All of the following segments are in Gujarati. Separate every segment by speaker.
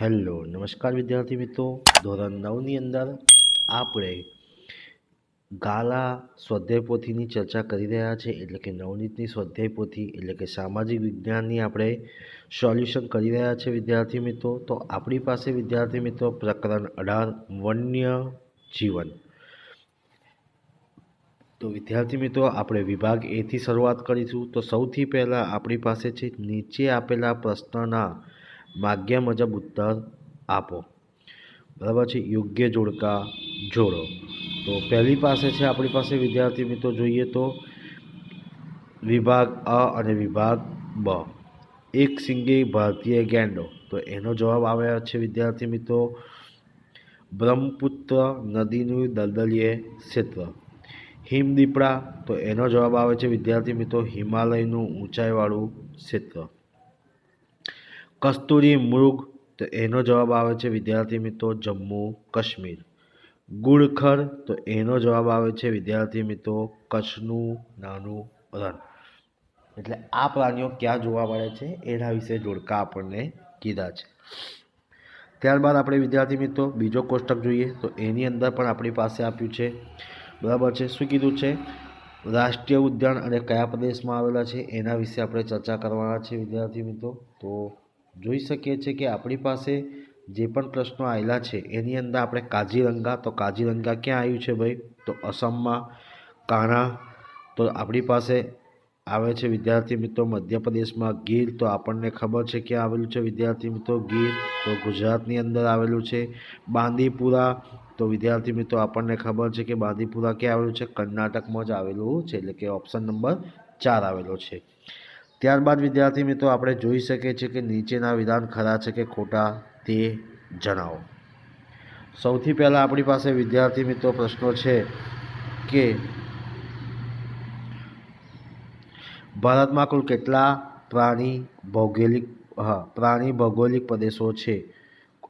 Speaker 1: હેલો, નમસ્કાર વિદ્યાર્થી મિત્રો. ધોરણ નવની અંદર આપણે ગાલા સ્વાધ્યાય પોથીની ચર્ચા કરી રહ્યા છે. એટલે કે નવનીતની સ્વાધ્યાય પોથી, એટલે કે સામાજિક વિજ્ઞાનની આપણે સોલ્યુશન કરી રહ્યા છે વિદ્યાર્થી મિત્રો. તો આપણી પાસે વિદ્યાર્થી મિત્રો પ્રકરણ અઢાર, વન્ય જીવન. તો વિદ્યાર્થી મિત્રો, આપણે વિભાગ એથી શરૂઆત કરીશું. તો સૌથી પહેલાં આપણી પાસે છે નીચે આપેલા પ્રશ્નના માગ્ય મુજબ ઉત્તર આપો. બરાબર છે? યોગ્ય જોડકા જોડો. તો પહેલી પાસે છે આપણી પાસે વિદ્યાર્થી મિત્રો જોઈએ તો વિભાગ અ અને વિભાગ બ. એક સિંગી ભારતીય ગેંડો. તો એનો જવાબ આવ્યા છે વિદ્યાર્થી મિત્રો, બ્રહ્મપુત્ર નદીનું દલદલીય ક્ષેત્ર. હિમદીપડા, તો એનો જવાબ આવે છે વિદ્યાર્થી મિત્રો, હિમાલયનું ઊંચાઈવાળું ક્ષેત્ર. કસ્તુરી મૃગ? તો એનો જવાબ આવે છે, વિદ્યાર્થી મિત્રો, જમ્મુ કાશ્મીર. ગુડખર? તો એનો જવાબ આવે છે, વિદ્યાર્થી મિત્રો, કચ્છનું નાનું રણ. એટલે આ પ્રાણીઓ ક્યાં જોવા મળે છે? એના વિશે જોડકા આપણને કીધા છે. ત્યારબાદ આપણે, વિદ્યાર્થી મિત્રો, બીજો કોષ્ટક જોઈએ. તો એની અંદર પણ આપણી પાસે આપ્યું છે. બરાબર છે? શું કીધું છે? રાષ્ટ્રીય ઉદ્યાન અને કયા પ્રદેશમાં આવેલા છે? એના વિશે આપણે ચર્ચા કરવાના છે, વિદ્યાર્થી મિત્રો. તો જોઈ શકીએ છીએ કે આપણી પાસે જે પણ પ્રશ્નો આવેલા છે, એની અંદર આપણે કાજીરંગા તો કાજીરંગા ક્યાં આવ્યું છે ભાઈ? તો અસમમાં, કાણા, તો આપણી પાસે આવે છે વિદ્યાર્થી મિત્રો મધ્યપ્રદેશમાં ગીર, તો આપણને ખબર છે ક્યાં આવેલું છે વિદ્યાર્થી મિત્રો? ગીર, તો ગુજરાતની અંદર આવેલું છે. બાંદીપુરા, તો વિદ્યાર્થી મિત્રો આપણને ખબર છે કે બાંદીપુરા ક્યાં આવેલું છે? કર્ણાટકમાં જ આવેલું છે, એટલે કે ઓપ્શન નંબર ચાર આવેલો છે. ત્યારબાદ વિદ્યાર્થી મિત્રો, આપણે જોઈ શકીએ છીએ કે નીચેના વિધાન ખરા છે કે ખોટા તે જણાવો. સૌથી પહેલાં આપણી પાસે વિદ્યાર્થી મિત્રો પ્રશ્નો છે કે ભારતમાં કુલ કેટલા પ્રાણી ભૌગોલિક, હા, પ્રાણી ભૌગોલિક પ્રદેશો છે?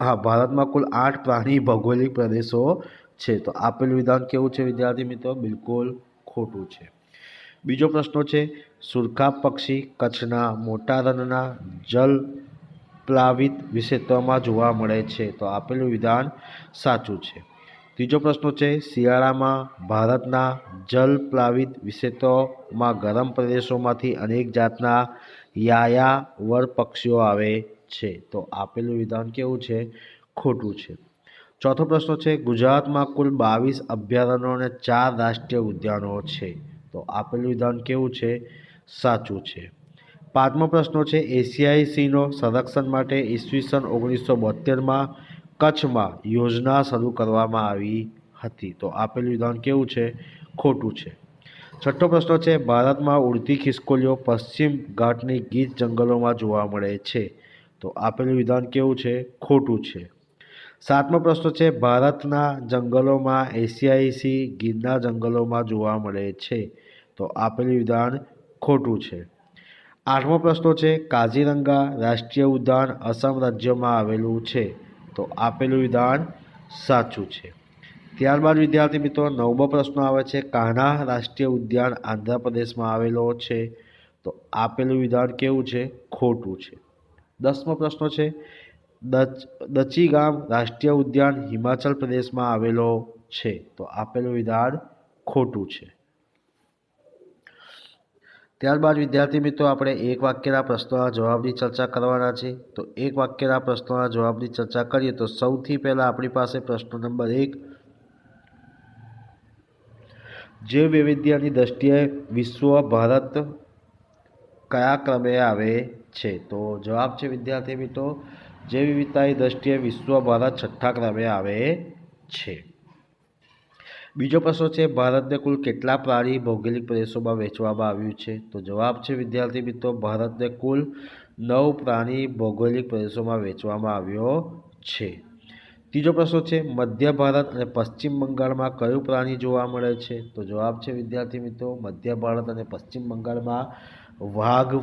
Speaker 1: હા, ભારતમાં કુલ આઠ પ્રાણી ભૌગોલિક પ્રદેશો છે. તો આપેલું વિધાન કેવું છે વિદ્યાર્થી મિત્રો? બિલકુલ ખોટું છે. બીજો પ્રશ્ન છે સુરખા પક્ષી કચ્છના મોટા રણના જલ પ્લાવિત વિશેત્વમાં જોવા મળે છે. તો આપેલું વિધાન સાચું છે. ત્રીજો પ્રશ્ન છે, શિયાળામાં ભારતના જલ પ્લાવિત વિક્ષેત્રોમાં ગરમ પ્રદેશોમાંથી અનેક જાતના યાયાવર પક્ષીઓ આવે છે. તો આપેલું વિધાન કેવું છે? ખોટું છે. ચોથો પ્રશ્ન છે, ગુજરાતમાં કુલ બાવીસ અભયારણ્યો અને ચાર રાષ્ટ્રીય ઉદ્યાનો છે. તો આપેલું વિધાન કેવું છે? સાચું છે. પાંચમો પ્રશ્ન છે એશિયાઈ સિંહનો સંરક્ષણ માટે ઈસવીસન ઓગણીસો બોતેરમાં કચ્છમાં યોજના શરૂ કરવામાં આવી હતી. તો આપેલું વિધાન કેવું છે? ખોટું છે. છઠ્ઠો પ્રશ્ન છે, ભારતમાં ઉડતી ખિસકોલીઓ પશ્ચિમ ઘાટની ગીત જંગલોમાં જોવા મળે છે. તો આપેલું વિધાન કેવું છે? ખોટું છે. સાતમો પ્રશ્ન છે, ભારતના જંગલોમાં એશિયાઈ સિંહ ગીરના જંગલોમાં જોવા મળે છે. તો આપેલું વિધાન ખોટું છે. આઠમો પ્રશ્ન છે, કાઝીરંગા રાષ્ટ્રીય ઉદ્યાન અસમ રાજ્યમાં આવેલું છે. તો આપેલું વિધાન સાચું છે. ત્યારબાદ વિદ્યાર્થી મિત્રો, નવમો પ્રશ્ન આવે છે કાન્હા રાષ્ટ્રીય ઉદ્યાન આંધ્રપ્રદેશમાં આવેલો છે? તો આપેલું વિધાન કેવું છે? ખોટું છે. દસમો પ્રશ્ન છે, દચી ગામ રાષ્ટ્રીય ઉદ્યાન હિમાચલ પ્રદેશમાં આવેલો છે? તો આપેલું વિધાન ખોટું છે. ત્યારબાદ વિદ્યાર્થી મિત્રો, આપણે એક વાક્યના પ્રશ્નોના જવાબની ચર્ચા કરવાના છે. તો એક વાક્યના પ્રશ્નોના જવાબની ચર્ચા કરીએ તો સૌથી પહેલાં આપણી પાસે પ્રશ્ન નંબર એક. જૈવ વૈવિધ્યની દ્રષ્ટિએ વિશ્વ, ભારત કયા ક્રમે આવે છે? તો જવાબ છે વિદ્યાર્થી મિત્રો જૈવ વિવિધતાની દ્રષ્ટિએ વિશ્વ, ભારત છઠ્ઠા ક્રમે આવે છે. બીજો પ્રશ્ન છે, ભારતને કુલ કેટલા પ્રાણી ભૌગોલિક પ્રદેશોમાં વહેંચવામાં આવ્યું છે? તો જવાબ છે, વિદ્યાર્થી મિત્રો, ભારતને કુલ નવ પ્રાણી ભૌગોલિક પ્રદેશોમાં વહેંચવામાં આવ્યો છે. ત્રીજો પ્રશ્ન છે, મધ્ય ભારત અને પશ્ચિમ બંગાળમાં કયું પ્રાણી જોવા મળે છે? તો જવાબ છે, વિદ્યાર્થી મિત્રો, મધ્ય ભારત અને પશ્ચિમ બંગાળમાં વાઘ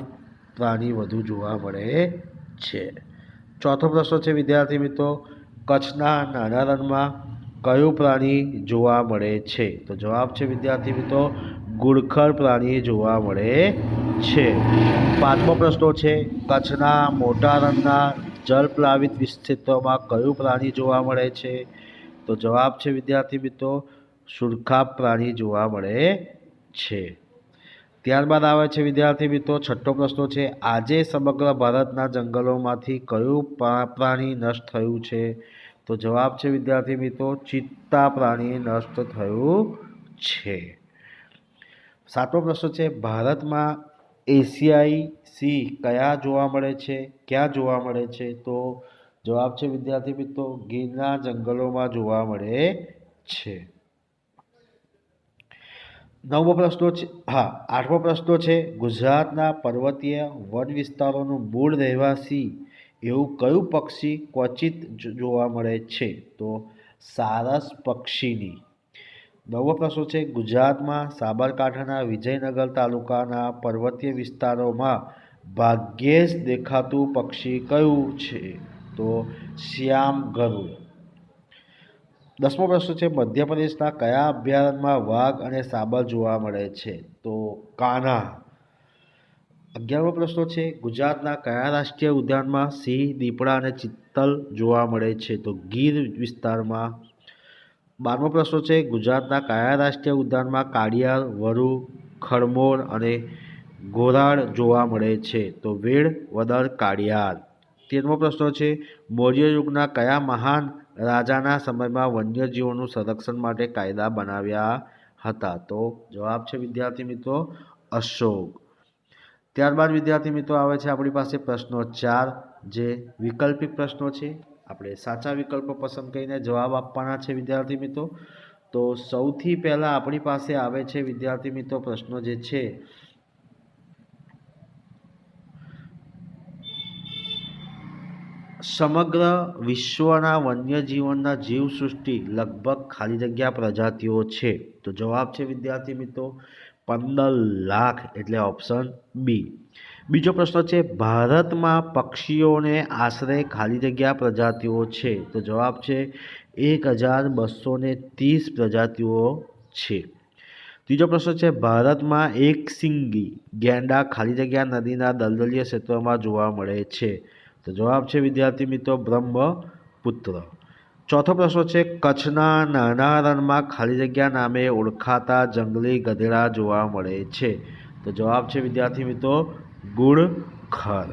Speaker 1: પ્રાણી વધુ જોવા મળે છે. ચોથો પ્રશ્ન છે, વિદ્યાર્થી મિત્રો, કચ્છના નાના રણમાં કયું પ્રાણી જોવા મળે છે? તો જવાબ છે, વિદ્યાર્થી મિત્રો, ગુડખર પ્રાણી જોવા મળે છે. પાંચમો પ્રશ્નો છે, કચ્છના મોટા રણના જળપ્લાવિત વિક્ષેત્રોમાં કયું પ્રાણી જોવા મળે છે? તો જવાબ છે, વિદ્યાર્થી મિત્રો, સુરખાબ પ્રાણી જોવા મળે છે. ત્યારબાદ આવે છે, વિદ્યાર્થી મિત્રો, છઠ્ઠો પ્રશ્ન છે, આજે સમગ્ર ભારતના જંગલોમાંથી કયું પ્રાણી નષ્ટ થયું છે? તો જવાબ છે, વિદ્યાર્થી મિત્રો, ચિત્તા પ્રાણી નષ્ટ થયું છે. સાતમો પ્રશ્ન છે, ભારતમાં એશિયાઈ સી કયા જોવા મળે છે, ક્યાં જોવા મળે છે? તો જવાબ છે, વિદ્યાર્થી મિત્રો, ગીરના જંગલોમાં જોવા મળે છે. નવમો પ્રશ્નો છે, હા, આઠમો પ્રશ્નો છે, ગુજરાતના પર્વતીય વન વિસ્તારોનું મૂળ રહેવાસી એવું કયું પક્ષી ક્વચિત જોવા મળે છે? તો સારસ પક્ષીની. નવો પ્રશ્ન છે, ગુજરાતમાં સાબરકાંઠાના વિજયનગર તાલુકાના પર્વતીય વિસ્તારોમાં ભાગ્યે જ દેખાતું પક્ષી કયું છે? તો શ્યામ ગરુડ દસમો પ્રશ્ન છે, મધ્યપ્રદેશના કયા અભયારણ્યમાં વાઘ અને સાબર જોવા મળે છે? તો કાન્હા અગિયારમો પ્રશ્ન છે, ગુજરાતના કયા રાષ્ટ્રીય ઉદ્યાનમાં સિંહ, દીપડા અને ચિત્તલ જોવા મળે છે? તો ગીર વિસ્તારમાં બારમો પ્રશ્ન છે, ગુજરાતના કયા રાષ્ટ્રીય ઉદ્યાનમાં કાળિયાર, વરુ, ખડમોર અને ઘોરાડ જોવા મળે છે? તો વેડ વદર, કાળિયાર. તેરમો પ્રશ્ન છે, મૌર્ય યુગના કયા મહાન રાજાના સમયમાં વન્યજીવોનું સંરક્ષણ માટે કાયદા બનાવ્યા હતા? તો જવાબ છે, વિદ્યાર્થી મિત્રો, અશોક. ત્યારબાદ, વિદ્યાર્થી મિત્રો, આવે છે આપણી પાસે પ્રશ્નો ચાર, જે વૈકલ્પિક પ્રશ્નો છે. આપણે સાચા વિકલ્પો પસંદ કરીને જવાબ આપવાના છે, વિદ્યાર્થી મિત્રો. તો સૌથી પહેલાં આપણી પાસે આવે છે, વિદ્યાર્થી મિત્રો, પ્રશ્નો જે છે. સમગ્ર વિશ્વના વન્યજીવનના જીવસૃષ્ટિ લગભગ ખાલી જગ્યા પ્રજાતિઓ છે. તો જવાબ છે, વિદ્યાર્થી મિત્રો પંદર લાખ એટલે ઓપ્શન બી બીજો પ્રશ્ન છે, ભારતમાં પક્ષીઓને આશરે ખાલી જગ્યા પ્રજાતિઓ છે? તો જવાબ છે, એક હજાર બસો ને ત્રીસ પ્રજાતિઓ છે. ત્રીજો પ્રશ્ન છે, ભારતમાં એક સિંગી ગેંડા ખાલી જગ્યા નદીના દલદલીય ક્ષેત્રોમાં જોવા મળે છે? તો જવાબ છે, વિદ્યાર્થી મિત્રો, બ્રહ્મપુત્ર. ચોથો પ્રશ્ન છે, કચ્છના નાના રણમાં ખાલી જગ્યા નામે ઓળખાતા જંગલી ગધેડા જોવા મળે છે. તો જવાબ છે, વિદ્યાર્થી મિત્રો ગુણખર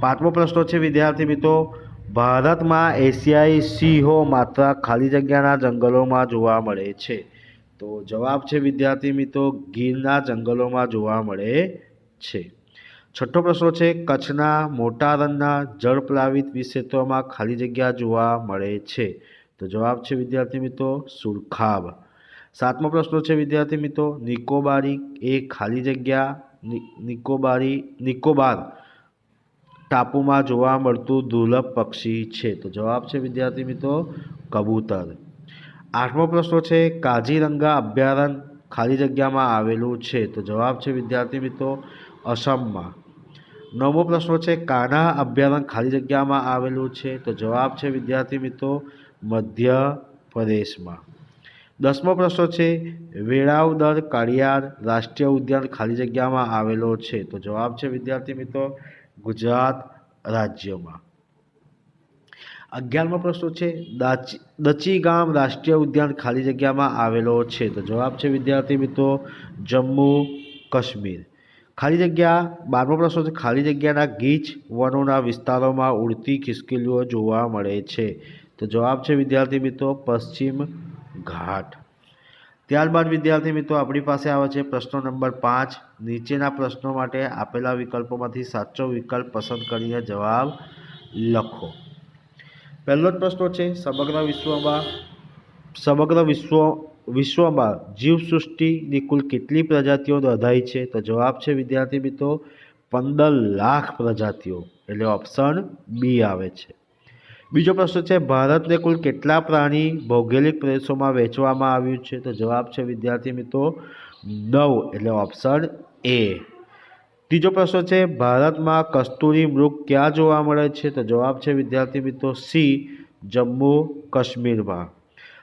Speaker 1: પાંચમો પ્રશ્ન છે, વિદ્યાર્થી મિત્રો, ભારતમાં એશિયાઈ સિંહો માત્ર ખાલી જગ્યાના જંગલોમાં જોવા મળે છે. તો જવાબ છે, વિદ્યાર્થી મિત્રો, ગીરના જંગલોમાં જોવા મળે છે. છઠ્ઠો પ્રશ્ન છે, કચ્છના મોટા રણના જળપ્લાવિત વિક્ષેત્રોમાં ખાલી જગ્યા જોવા મળે છે. તો જવાબ છે, વિદ્યાર્થી મિત્રો, સુરખાબ. સાતમો પ્રશ્ન છે, વિદ્યાર્થી મિત્રો, નિકોબારી એ ખાલી જગ્યા નિકોબારી, નિકોબાર ટાપુમાં જોવા મળતું દુર્લભ પક્ષી છે. તો જવાબ છે, વિદ્યાર્થી મિત્રો, કબૂતર. આઠમો પ્રશ્ન છે કાજીરંગા અભયારણ્ય ખાલી જગ્યામાં આવેલું છે. તો જવાબ છે, વિદ્યાર્થી મિત્રો અસમમાં નવમો પ્રશ્ન છે, કાના અભ્યારણ ખાલી જગ્યામાં આવેલું છે? તો જવાબ છે, વિદ્યાર્થી મિત્રો મધ્ય પ્રદેશમાં દસમો પ્રશ્ન છે વેળાવદર કાળિયાર રાષ્ટ્રીય ઉદ્યાન ખાલી જગ્યામાં આવેલો છે? તો જવાબ છે, વિદ્યાર્થી મિત્રો, ગુજરાત રાજ્યમાં. અગિયારમો પ્રશ્ન છે, દાચી ગામ રાષ્ટ્રીય ઉદ્યાન ખાલી જગ્યામાં આવેલો છે? તો જવાબ છે, વિદ્યાર્થી મિત્રો જમ્મુ કાશ્મીર ખાલી જગ્યા, બારમો પ્રશ્ન છે, ખાલી જગ્યાના ગીચ વનોના વિસ્તારોમાં ઉડતી ખિસકેલીઓ જોવા મળે છે. તો જવાબ છે, વિદ્યાર્થી મિત્રો, પશ્ચિમ ઘાટ. ત્યારબાદ વિદ્યાર્થી મિત્રો, આપણી પાસે આવે છે પ્રશ્નો નંબર પાંચ. નીચેના પ્રશ્નો માટે આપેલા વિકલ્પોમાંથી સાચો વિકલ્પ પસંદ કરીને જવાબ લખો. પહેલો જ પ્રશ્ન છે, સમગ્ર વિશ્વમાં, સમગ્ર વિશ્વ વિશ્વમાં જીવસૃષ્ટિની કુલ કેટલી પ્રજાતિઓ નોંધાઈ છે? તો જવાબ છે, વિદ્યાર્થી મિત્રો, પંદર લાખ પ્રજાતિઓ. એટલે ઓપ્શન બી આવે છે. બીજો પ્રશ્ન છે, ભારતને કુલ કેટલા પ્રાણી ભૌગોલિક પ્રદેશોમાં વહેંચવામાં આવ્યું છે? તો જવાબ છે, વિદ્યાર્થી મિત્રો, નવ. એટલે ઓપ્શન એ ત્રીજો પ્રશ્ન છે, ભારતમાં કસ્તુરી મૃગ ક્યાં જોવા મળે છે? તો જવાબ છે, વિદ્યાર્થી મિત્રો, સી, જમ્મુ કાશ્મીરમાં.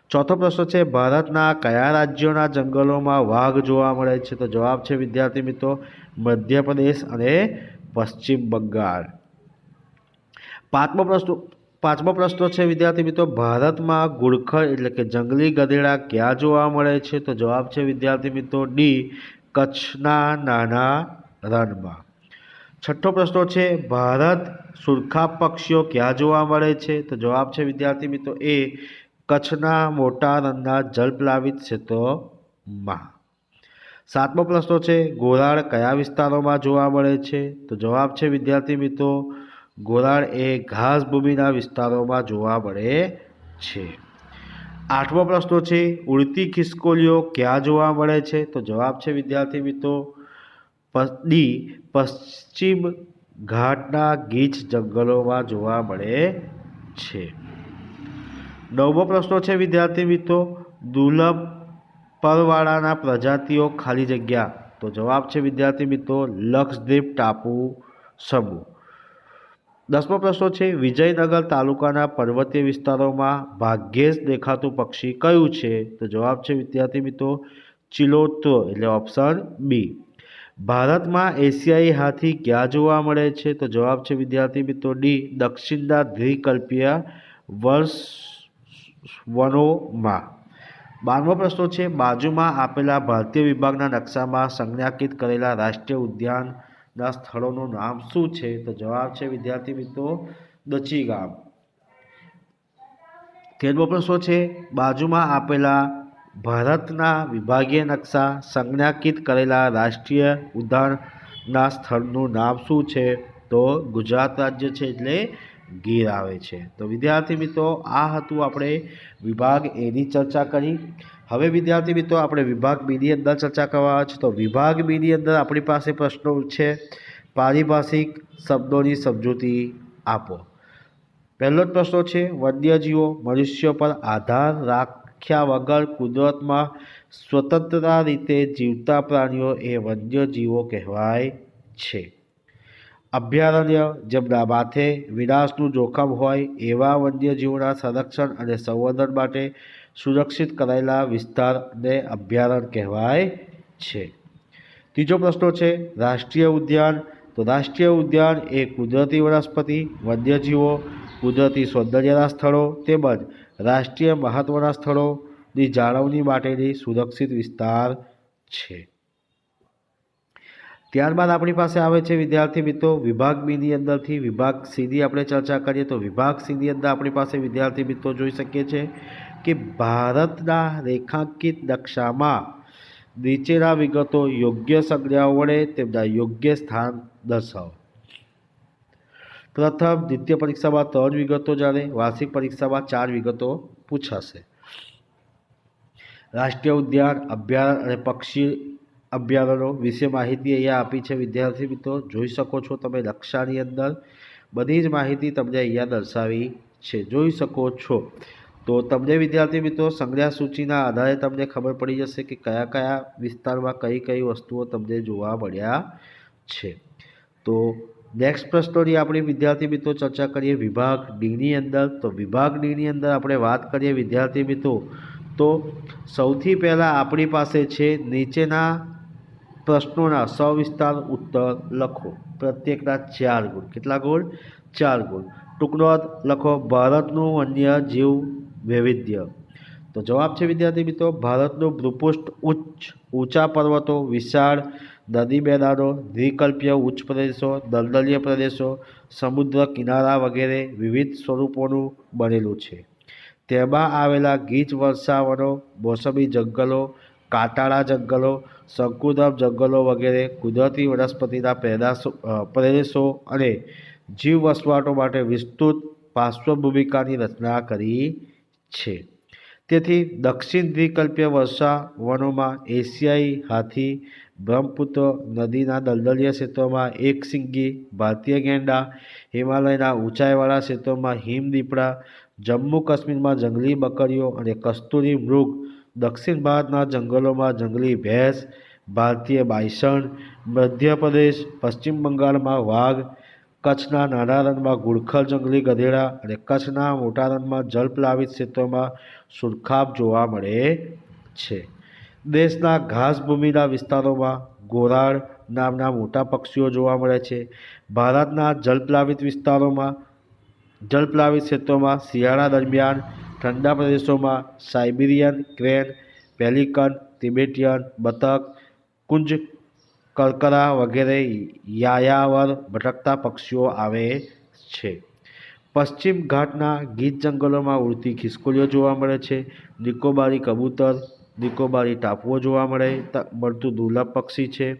Speaker 1: ચોથો પ્રશ્ન છે, ભારતના કયા રાજ્યોના જંગલોમાં વાઘ જોવા મળે છે? તો જવાબ છે, વિદ્યાર્થી મિત્રો, મધ્યપ્રદેશ અને પશ્ચિમ બંગાળ. પાંચમો પ્રશ્ન પાંચમો પ્રશ્ન છે, વિદ્યાર્થી મિત્રો, ભારતમાં ગુડખર એટલે કે જંગલી ગધેડા ક્યાં જોવા મળે છે? તો જવાબ છે, વિદ્યાર્થી મિત્રો, ડી, કચ્છના નાના રણમાં. છઠ્ઠો પ્રશ્ન છે, ભારત સુરખા પક્ષીઓ ક્યાં જોવા મળે છે? તો જવાબ છે, વિદ્યાર્થી મિત્રો, એ કચ્છના મોટા રણના જલપ્લાવિત ક્ષેત્રોમાં સાતમો પ્રશ્ન છે, ગોરાળ કયા વિસ્તારોમાં જોવા મળે છે? તો જવાબ છે, વિદ્યાર્થી મિત્રો, ગોરાળ એ ઘાસભૂમિના વિસ્તારોમાં જોવા મળે છે. આઠમો પ્રશ્ન છે, ઉડતી ખિસકોલીઓ ક્યાં જોવા મળે છે? તો જવાબ છે, વિદ્યાર્થી મિત્રો ડી, પશ્ચિમ ઘાટના ગીચ જંગલોમાં જોવા મળે છે. નવમો પ્રશ્ન છે, વિદ્યાર્થી મિત્રો, દુર્લભ પરવાળાના પ્રજાતિઓ ખાલી જગ્યા. તો જવાબ છે, વિદ્યાર્થી મિત્રો, લક્ષદ્વીપ ટાપુ સમૂહ. દસમો પ્રશ્ન છે, વિજયનગર તાલુકાના પર્વતીય વિસ્તારોમાં ભાગ્યે જ દેખાતું પક્ષી કયું છે? તો જવાબ છે, વિદ્યાર્થી મિત્રો ચિલોતો એટલે ઓપ્શન બી. ભારતમાં એશિયાઈ હાથી ક્યાં જોવા મળે છે? તો જવાબ છે, વિદ્યાર્થી મિત્રો, ડી, દક્ષિણના દ્વિકલ્પીય વર્ષ વનોમાં બારમો પ્રશ્ન છે, બાજુમાં આપેલા ભારતીય વિભાગના નકશામાં સંજ્ઞાકિત કરેલા રાષ્ટ્રીય ઉદ્યાનના સ્થળોનું નામ શું છે? તો જવાબ છે, વિદ્યાર્થી મિત્રો દચી ગામ તેરમો પ્રશ્ન છે, બાજુમાં આપેલા ભારતના વિભાગીય નકશા સંજ્ઞાકિત કરેલા રાષ્ટ્રીય ઉદ્યાનના સ્થળનું નામ શું છે? તો ગુજરાત રાજ્ય છે, એટલે ગીર આવે છે. તો વિદ્યાર્થી મિત્રો, આ હતું આપણે વિભાગ એની ચર્ચા કરી. હવે વિદ્યાર્થી મિત્રો, આપણે વિભાગ બીની અંદર ચર્ચા કરવા છે. તો વિભાગ બીની અંદર આપણી પાસે પ્રશ્નો છે. પારિભાષિક શબ્દોની સમજૂતી આપો. પહેલો જ પ્રશ્ન છે, વન્યજીવો મનુષ્યો પર આધાર રાખ્યા વગર કુદરતમાં સ્વતંત્રતા રીતે જીવતા પ્રાણીઓ એ વન્યજીવો કહેવાય છે. અભયારણ્ય જેમના માથે વિનાશનું જોખમ હોય એવા વન્યજીવોના સંરક્ષણ અને સંવર્ધન માટે સુરક્ષિત કરાયેલા વિસ્તારને અભયારણ્ય કહેવાય છે. ત્રીજો પ્રશ્ન છે, રાષ્ટ્રીય ઉદ્યાન. તો રાષ્ટ્રીય ઉદ્યાન એ કુદરતી વનસ્પતિ, વન્યજીવો, કુદરતી સૌંદર્યના સ્થળો તેમજ રાષ્ટ્રીય મહત્ત્વના સ્થળોની જાળવણી માટેની સુરક્ષિત વિસ્તાર છે. ત્યારબાદ આપણી પાસે આવે છે વિદ્યાર્થી મિત્રો, વિભાગ બીની અંદરથી વિભાગ સીની આપણે ચર્ચા કરીએ તો વિભાગ સીની અંદર આપણી પાસે વિદ્યાર્થી મિત્રો જોઈ શકીએ છીએ કે ભારતના રેખાંકિત નકશામાં નીચેના વિગતો યોગ્ય સંજ્ઞાઓ વડે તેમના યોગ્ય સ્થાન દર્શાવો. પ્રથમ, દ્વિતીય પરીક્ષામાં ત્રણ વિગતો જ્યારે વાર્ષિક પરીક્ષામાં ચાર વિગતો પૂછાશે. રાષ્ટ્રીય ઉદ્યાન અભ્યારણ અને પક્ષી અભયારણ્યો વિશે માહિતી અહીંયા આપી છે. વિદ્યાર્થી મિત્રો, જોઈ શકો છો તમે નકશાની અંદર. બધી જ માહિતી તમને અહીંયા દર્શાવી છે. જોઈ શકો છો. તો તમને વિદ્યાર્થી મિત્રો સંગ્રહ સૂચિના આધારે તમને ખબર પડી જશે કે કયા કયા વિસ્તારમાં કઈ કઈ વસ્તુઓ તમને જોવા મળ્યા છે. તો નેક્સ્ટ પ્રશ્નોની આપણે વિદ્યાર્થી મિત્રો ચર્ચા કરીએ વિભાગ ડીની અંદર. તો વિભાગ ડીની અંદર આપણે વાત કરીએ વિદ્યાર્થી મિત્રો. તો સૌથી પહેલાં આપણી પાસે છે નીચેના પ્રશ્નોના સવિસ્તાર ઉત્તર લખો. પ્રત્યેકના ચાર ગુણ. કેટલા ગુણ? ચાર ગુણ. ટૂંકનો લખો, ભારતનું વન્ય જીવ વૈવિધ્ય. તો જવાબ છે વિદ્યાર્થી મિત્રો, ભારતનું ભૂપૃષ્ઠ ઉચ્ચ, ઊંચા પર્વતો, વિશાળ નદી મેદાનો, દ્વિકલ્પીય ઉચ્ચ પ્રદેશો, દલદલીય પ્રદેશો, સમુદ્ર કિનારા વગેરે વિવિધ સ્વરૂપોનું બનેલું છે. તેમાં આવેલા ગીચ વર્ષાવનો મોસમી જંગલો કાંટાળા જંગલો શંકુદમ જંગલો વગેરે કુદરતી વનસ્પતિના પેદાશો પ્રદેશો અને જીવ વસવાટો માટે વિસ્તૃત પાર્શ્વભૂમિકાની રચના કરી છે. તેથી દક્ષિણ દ્વિકલ્પીય વર્ષા વનોમાં એશિયાઈ હાથી, બ્રહ્મપુત્ર નદીના દલદલીય ક્ષેત્રોમાં એક સિંગી ભારતીય ગેંડા, હિમાલયના ઊંચાઈવાળા ક્ષેત્રોમાં હિમદીપડા, જમ્મુ કાશ્મીરમાં જંગલી બકરીઓ અને કસ્તુરી મૃગ દક્ષિણ ભારતના જંગલોમાં જંગલી ભેંસ, ભારતીય બાયસણ, મધ્યપ્રદેશ, પશ્ચિમ બંગાળમાં વાઘ, કચ્છના નાના રણમાં ગુડખર જંગલી ગધેડા અને કચ્છના મોટા રણમાં જલપ્લાવિત ક્ષેત્રોમાં સુરખાબ જોવા મળે છે. દેશના ઘાસભૂમિના વિસ્તારોમાં ગોરાળ નામના મોટા પક્ષીઓ જોવા મળે છે. ભારતના જલપ્લાવિત વિસ્તારોમાં જલપ્લાવિત ક્ષેત્રોમાં શિયાળા દરમિયાન ઠંડા પ્રદેશોમાં સાઇબિરિયન, ક્રેન, પેલિકન, તિબેટિયન, બતક, કુંજ કરકરા વગેરે યાયાવર ભટકતા પક્ષીઓ આવે છે. પશ્ચિમ ઘાટના ગીત જંગલોમાં ઉડતી ખિસકોલીઓ જોવા મળે છે. નિકોબારી કબૂતર, નિકોબારી ટાપુઓ જોવા મળે મળતું દુર્લભ પક્ષી છે.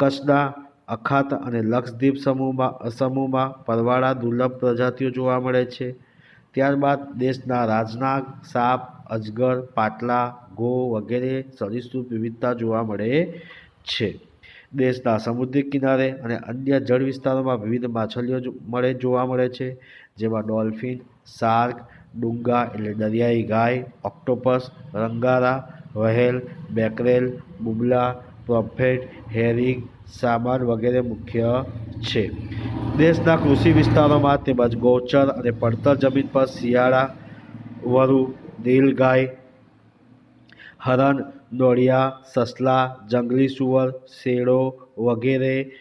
Speaker 1: કચ્છના અખાત અને લક્ષદ્વીપ સમૂહમાં સમૂહમાં પરવાળા દુર્લભ પ્રજાતિઓ જોવા મળે છે. ત્યારબાદ દેશના રાજનાગ, સાપ, અજગર, પાટલા, ગો વગેરે સરીસૃપ વિવિધતા જોવા મળે છે. દેશના સમુદ્રી કિનારે અને અન્ય જળ વિસ્તારોમાં વિવિધ માછલીઓ મળે, જોવા મળે છે. જેમાં ડોલ્ફિન, શાર્ક, ડુંગા એટલે દરિયાઈ ગાય, ઓક્ટોપસ, રંગારા, વહેલ, બેકરેલ, બુબલા પ્રોફેટ હેરિંગ, સામાન વગેરે મુખ્ય છે. દેશના કૃષિ વિસ્તારોમાં તેમજ ગૌચર અને પડતર જમીન પર શિયાળા, વરુ, નીલગાય, હરણ, નોળિયા, સસલા, જંગલી સુવર શેડો વગેરે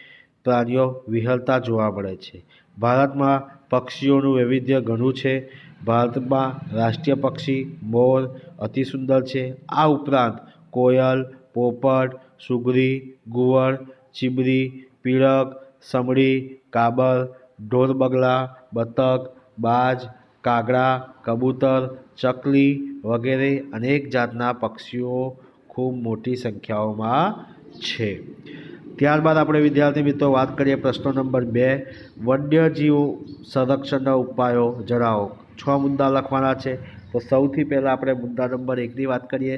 Speaker 1: પ્રાણીઓ વિહરતા જોવા મળે છે. ભારતમાં પક્ષીઓનું વૈવિધ્ય ઘણું છે. ભારતમાં રાષ્ટ્રીય પક્ષી મોર અતિ સુંદર છે. આ ઉપરાંત કોયલ, પોપટ, સુગરી, ગુવળ, ચીબરી, પીળક, સમડી કાબર ઢોરબગલા બતક, બાજ, કાગડા, કબૂતર, ચકલી વગેરે અનેક જાતના પક્ષીઓ ખૂબ મોટી સંખ્યાઓમાં છે. ત્યારબાદ આપણે વિદ્યાર્થી મિત્રો વાત કરીએ પ્રશ્ન નંબર બે, વન્યજીવ સંરક્ષણના ઉપાયો જણાવો. છ મુદ્દા લખવાના છે. તો સૌથી પહેલાં આપણે મુદ્દા નંબર એકની વાત કરીએ.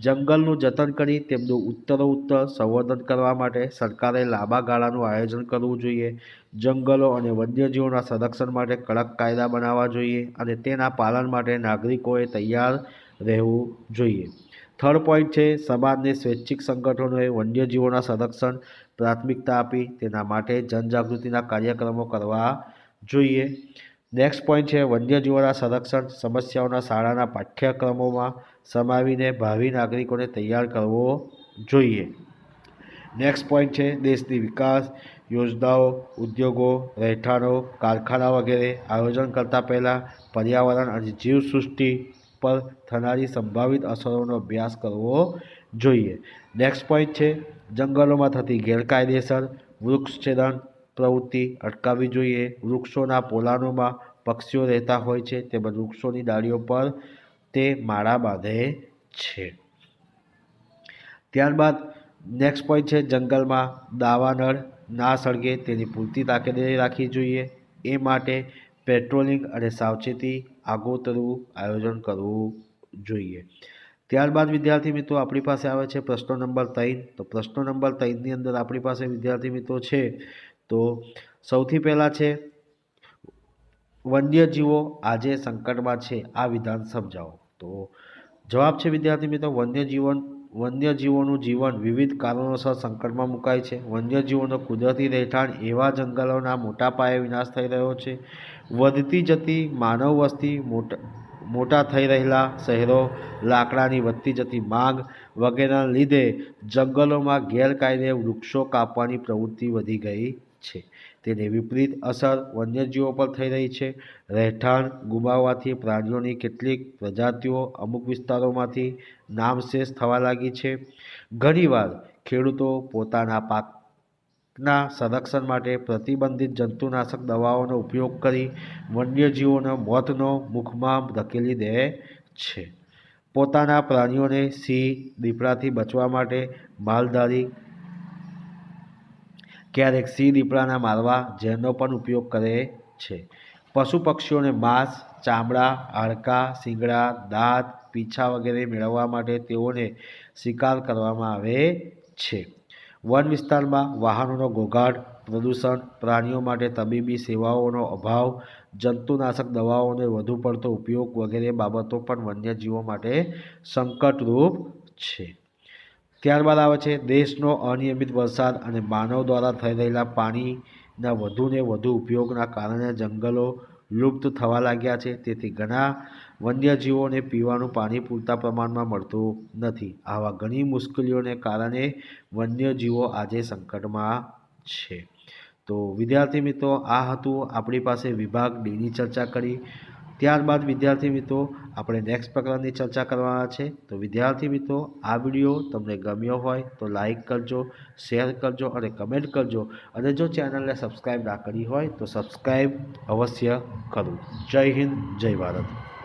Speaker 1: જંગલનું જતન કરી તેમનું ઉત્તરોત્તર સંવર્ધન કરવા માટે સરકારે લાંબા ગાળાનું આયોજન કરવું જોઈએ. જંગલો અને વન્યજીવોના સંરક્ષણ માટે કડક કાયદા બનાવવા જોઈએ અને તેના પાલન માટે નાગરિકોએ તૈયાર રહેવું જોઈએ. થર્ડ પોઈન્ટ છે, સમાજને સ્વૈચ્છિક સંગઠનોએ વન્યજીવોના સંરક્ષણ પ્રાથમિકતા આપી. તેના માટે જનજાગૃતિના કાર્યક્રમો કરવા જોઈએ. નેક્સ્ટ પોઈન્ટ છે, વન્યજીવોના સંરક્ષણ સમસ્યાઓના શાળાના પાઠ્યક્રમોમાં સમાવીને ભાવિ નાગરિકોને તૈયાર કરવો જોઈએ. નેક્સ્ટ પોઈન્ટ છે, દેશની વિકાસ, યોજનાઓ, ઉદ્યોગો, રહેઠાણો, કારખાના વગેરે આયોજન કરતાં પહેલાં પર્યાવરણ અને જીવસૃષ્ટિ પર થનારી સંભવિત અસરોનો અભ્યાસ કરવો જોઈએ. નેક્સ્ટ પોઈન્ટ છે, જંગલોમાં થતી ગેરકાયદેસર વૃક્ષછેદન પ્રવૃત્તિ અટકાવવી જોઈએ. વૃક્ષોના પોલાણોમાં પક્ષીઓ રહેતા હોય છે. તેમજ વૃક્ષોની ડાળીઓ પર તે માળા બાંધે છે. ત્યારબાદ નેક્સ્ટ પોઈન્ટ છે જંગલમાં દાવાનળ ના સળગે તેની પૂરતી તાકીદે રાખવી જોઈએ. એ માટે પેટ્રોલિંગ અને સાવચેતી આગોતરું આયોજન કરવું જોઈએ. ત્યારબાદ વિદ્યાર્થી મિત્રો આપણી પાસે આવે છે પ્રશ્નો નંબર ત્રણ. તો પ્રશ્નો નંબર ત્રણની અંદર આપણી પાસે વિદ્યાર્થી મિત્રો છે તો સૌથી પહેલાં છે, વન્યજીવો આજે સંકટમાં છે, આ વિધાન સમજાવો. તો જવાબ છે વિદ્યાર્થી મિત્રો, વન્યજીવન, વન્યજીવોનું જીવન વિવિધ કારણોસર સંકટમાં મુકાય છે. વન્યજીવોનો કુદરતી રહેઠાણ એવા જંગલોના મોટા પાયે વિનાશ થઈ રહ્યો છે. વધતી જતી માનવ વસ્તી મોટા મોટા થઈ રહેલા શહેરો, લાકડાની વધતી જતી માંગ વગેરેના લીધે જંગલોમાં ગેરકાયદે વૃક્ષો કાપવાની પ્રવૃત્તિ વધી ગઈ છે. તેની વિપરીત અસર વન્યજીવો પર થઈ રહી છે. રહેઠાણ ગુમાવવાથી પ્રાણીઓની કેટલીક પ્રજાતિઓ અમુક વિસ્તારોમાંથી નામશેષ થવા લાગી છે. ઘણીવાર ખેડૂતો પોતાના પાકના સંરક્ષણ માટે પ્રતિબંધિત જંતુનાશક દવાઓનો ઉપયોગ કરી વન્યજીવોના મોતનો મુખમાં ધકેલી દે છે. પોતાના પ્રાણીઓને સિંહ, દીપડાથી બચવા માટે માલધારી ક્યારેક સિંહ દીપડાના મારવા ઝેરનો પણ ઉપયોગ કરે છે. પશુ પક્ષીઓને માંસ, ચામડા, હાડકાં, શીંગડા, દાંત, પીંછા વગેરે મેળવવા માટે તેઓને શિકાર કરવામાં આવે છે. વન વિસ્તારમાં વાહનોનો ઘોઘાટ, પ્રદૂષણ, પ્રાણીઓ માટે તબીબી સેવાઓનો અભાવ, જંતુનાશક દવાઓનો વધુ પડતો ઉપયોગ વગેરે બાબતો પણ વન્યજીવો માટે સંકટરૂપ છે. ત્યારબાદ આવે છે, દેશનો અનિયમિત વરસાદ અને માનવ દ્વારા થઈ રહેલા પાણીના વધુને વધુ ઉપયોગના કારણે જંગલો લુપ્ત થવા લાગ્યા છે. તેથી ઘણા વન્યજીવોને પીવાનું પાણી પૂરતા પ્રમાણમાં મળતું નથી. આવા ઘણી મુશ્કેલીઓને કારણે વન્યજીવો આજે સંકટમાં છે. તો વિદ્યાર્થી મિત્રો, આ હતું આપણી પાસે વિભાગ ડીની ચર્ચા કરી. ત્યારબાદ વિદ્યાર્થી મિત્રો, આપણે નેક્સ્ટ પ્રકરણની ચર્ચા કરવાના છે. તો વિદ્યાર્થી મિત્રો, આ વીડિયો તમને ગમ્યો હોય તો લાઈક કરજો શેર કરજો અને કમેન્ટ કરજો. અને જો ચેનલને સબસ્ક્રાઈબ ના કરી હોય તો સબસ્ક્રાઈબ અવશ્ય કરો. જય હિન્દ, જય ભારત.